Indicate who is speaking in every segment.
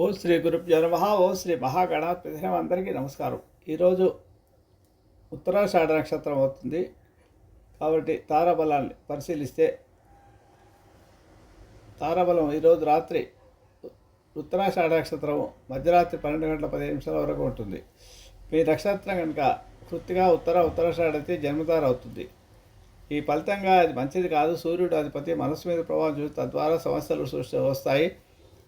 Speaker 1: ఓ శ్రీ గురుభ్యో నమ. ఓ శ్రీ మహాగణాధిపతి అందరికీ నమస్కారం. ఈరోజు ఉత్తరాషాఢ నక్షత్రం అవుతుంది. కాబట్టి తారాబలాన్ని పరిశీలిస్తే తారాబలం ఈరోజు రాత్రి ఉత్తరాషాఢ నక్షత్రం మధ్యరాత్రి పన్నెండు గంటల పదిహేను నిమిషాల వరకు ఉంటుంది. మీ నక్షత్రం కనుక కృత్తిగా ఉత్తర ఉత్తరాషాఢ అయితే జన్మతార అవుతుంది. ఈ ఫలితంగా అది మంచిది కాదు. సూర్యుడు అధిపతి మనసు మీద ప్రభావం చూసి తద్వారా సమస్యలు సృష్టి వస్తాయి.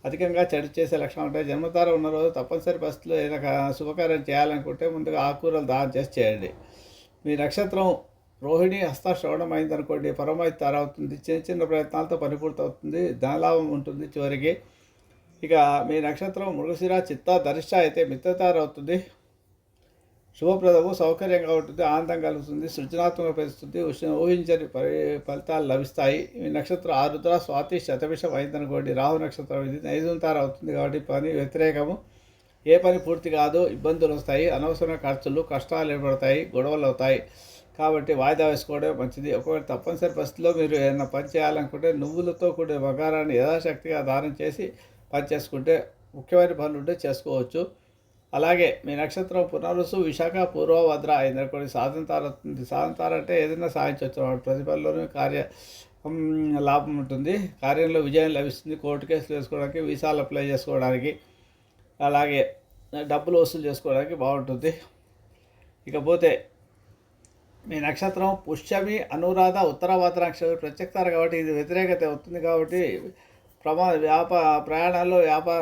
Speaker 1: అధికంగా చెడు చేసే లక్షణం ఉంటాయి. జన్మతార ఉన్న రోజు తప్పనిసరి పరిస్థితుల్లో ఏదైనా శుభకార్యం చేయాలనుకుంటే ముందుగా ఆకుకూరలు దానం చేసి చేయండి. మీ నక్షత్రం రోహిణి హస్త శ్రవణం అయిందనుకోండి పరమైతే తార అవుతుంది. చిన్న చిన్న ప్రయత్నాలతో పనిపూర్తవుతుంది ధనలాభం ఉంటుంది చివరికి. ఇక మీ నక్షత్రం మృగశిర చిత్త ధరిష్ట అయితే మిత్రతార అవుతుంది. శుభప్రదము సౌకర్యంగా ఉంటుంది ఆనందం కలుగుతుంది సృజనాత్మక పెరుగుతుంది ఉష్ణ- ఊహించని పరి ఫలితాలు లభిస్తాయి. ఈ నక్షత్రం ఆరుద్ర స్వాతి శతభిషం అయిందనుకోండి రాహు నక్షత్రం ఇది నైదుంతార అవుతుంది కాబట్టి పని వ్యతిరేకము. ఏ పని పూర్తి కాదు ఇబ్బందులు వస్తాయి అనవసరమైన ఖర్చులు కష్టాలు ఏర్పడతాయి గొడవలు అవుతాయి. కాబట్టి వాయిదా వేసుకోవడం మంచిది. ఒకవేళ తప్పనిసరి పరిస్థితిలో మీరు ఏదైనా పని చేయాలనుకుంటే నువ్వులతో కూడిన బంగారాన్ని యథాశక్తిగా దానం చేసి పని చేసుకుంటే ముఖ్యమైన పనులు ఉంటే చేసుకోవచ్చు. అలాగే మీ నక్షత్రం పునరుసు విశాఖ పూర్వభద్ర అయిందనుకోండి సాధనతార వస్తుంది సాధనతార అంటే ఏదైనా సాధించవచ్చు అన్నమాట. కార్య లాభం ఉంటుంది. కార్యంలో విజయం లభిస్తుంది. కోర్టు కేసులు వేసుకోవడానికి వీసాలు అప్లై చేసుకోవడానికి అలాగే డబ్బులు వసూలు చేసుకోవడానికి బాగుంటుంది. ఇకపోతే మీ నక్షత్రం పుష్యమి అనురాధ ఉత్తరాభద్ర నక్షత్రం ప్రత్యక్తారు కాబట్టి ఇది వ్యతిరేకత అవుతుంది కాబట్టి ప్రమా వ్యాపా ప్రయాణాల్లో వ్యాపార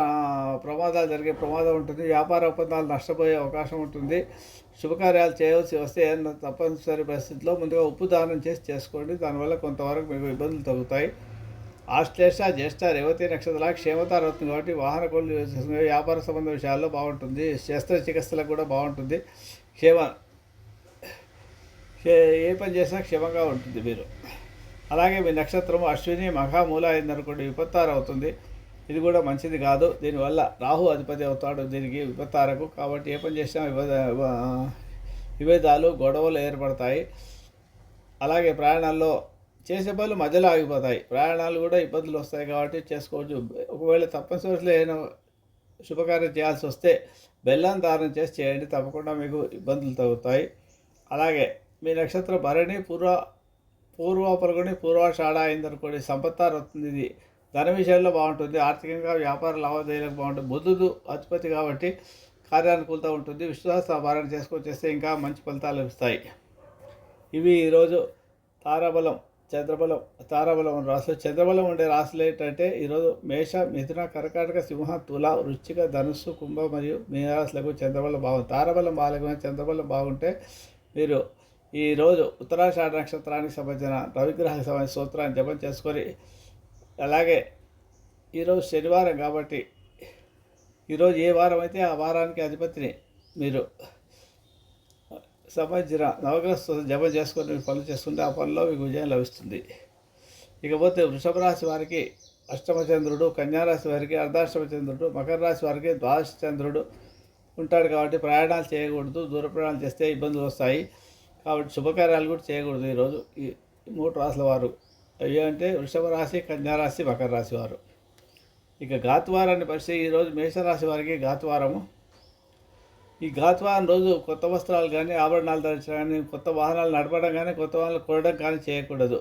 Speaker 1: ప్రమాదాలు జరిగే ప్రమాదం ఉంటుంది. వ్యాపార ఒప్పందాలు నష్టపోయే అవకాశం ఉంటుంది. శుభకార్యాలు చేయవలసి వస్తే ఏదైనా తప్పనిసరి పరిస్థితిలో ముందుగా ఉప్పు దానం చేసి చేసుకోండి. దానివల్ల కొంతవరకు మీకు ఇబ్బందులు తగ్గుతాయి. ఆశ్లేష జ్యేష్ఠ రేవతి నక్షత్రాల క్షేమతార కాబట్టి వాహన కొనులు వ్యాపార సంబంధ విషయాల్లో బాగుంటుంది. శస్త్రచికిత్సలకు కూడా బాగుంటుంది. క్షేమ ఏ పని చేసినా క్షేమంగా ఉంటుంది మీరు. అలాగే మీ నక్షత్రం అశ్విని మహామూల అయిందనుకోండి విపత్తార అవుతుంది. ఇది కూడా మంచిది కాదు. దీనివల్ల రాహు అధిపతి అవుతాడు దీనికి విపత్తారకు. కాబట్టి ఏ పని చేసినా విభేద విభేదాలు గొడవలు ఏర్పడతాయి. అలాగే ప్రయాణాల్లో చేసే పనులు మధ్యలో ఆగిపోతాయి. ప్రయాణాలు కూడా ఇబ్బందులు వస్తాయి కాబట్టి చేసుకోవచ్చు. ఒకవేళ తప్పనిసరిలో ఏదైనా శుభకార్యం చేయాల్సి వస్తే బెల్లం దానం చేసి చేయండి. తప్పకుండా మీకు ఇబ్బందులు తగ్గుతాయి. అలాగే మీ నక్షత్రం భరణి పూర్వ పూర్వపరగుని పూర్వాషాఢ అయిందనుకోండి సంపత్తారు వస్తుంది. ఇది ధన విషయంలో బాగుంటుంది ఆర్థికంగా వ్యాపార లావాదేవీలకు బాగుంటుంది. బుద్ధుడు అధిపతి కాబట్టి కార్యానుకూలత ఉంటుంది. విశ్వాస భారణ చేసుకొని చేస్తే ఇంకా మంచి ఫలితాలు లభిస్తాయి. ఇవి ఈరోజు తారాబలం చంద్రబలం తారాబలం రాసులు. చంద్రబలం ఉండే రాసులు ఏంటంటే ఈరోజు మేష మిథున కర్కాటక సింహ తుల వృశ్చిక ధనుస్సు కుంభ మరియు మీనరాశులకు చంద్రబలం బాగుంది తారాబలం బాగాలేకపోయినా చంద్రబలం బాగుంటే మీరు ఈరోజు ఉత్తరాషాఢ నక్షత్రానికి సంబంధించిన రవిగ్రహానికి సంబంధించిన సూత్రాన్ని జపం చేసుకొని అలాగే ఈరోజు శనివారం కాబట్టి ఈరోజు ఏ వారం అయితే ఆ వారానికి అధిపతిని మీరు సంబంధించిన నవగ్రహ స్తోత్రం జపం చేసుకొని మీరు పనులు చేసుకుంటే ఆ పనిలో మీకు విజయం లభిస్తుంది. ఇకపోతే వృషభ రాశి వారికి అష్టమ చంద్రుడు కన్యారాశి వారికి అర్ధాష్టమ చంద్రుడు మకర రాశి వారికి ద్వాదశ చంద్రుడు ఉంటాడు కాబట్టి ప్రయాణాలు చేయకూడదు దూర ప్రయాణాలు చేస్తే ఇబ్బందులు వస్తాయి. కాబట్టి శుభకార్యాలు కూడా చేయకూడదు ఈరోజు. ఈ మూడు రాసుల వారు అవి అంటే వృషభ రాశి కన్యారాశి మకర రాశి వారు. ఇక ఘాతువారాన్ని పరిస్థితి ఈరోజు మేషరాశి వారికి ఘాతువారము. ఈ ఘాతువారం రోజు కొత్త వస్త్రాలు కానీ ఆభరణాలు ధరించడం కానీ కొత్త వాహనాలు నడపడం కానీ కొత్త వాహనాలు కొనడం కానీ చేయకూడదు.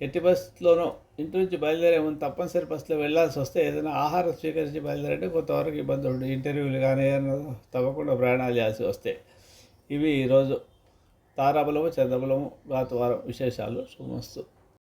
Speaker 1: ఎట్టి బస్సులోనూ ఇంటి నుంచి బయలుదేరే ముందు తప్పనిసరి బస్సులో వెళ్ళాల్సి వస్తే ఏదైనా ఆహారం స్వీకరించి బయలుదేరంటే కొంతవరకు ఇబ్బంది ఉంటుంది ఇంటర్వ్యూలు కానీ ఏదైనా తప్పకుండా ప్రయాణాలు చేయాల్సి వస్తే ఇవి ఈరోజు తారాబలము చంద్రబలము ఘాతువారం విశేషాలు శుభమస్తు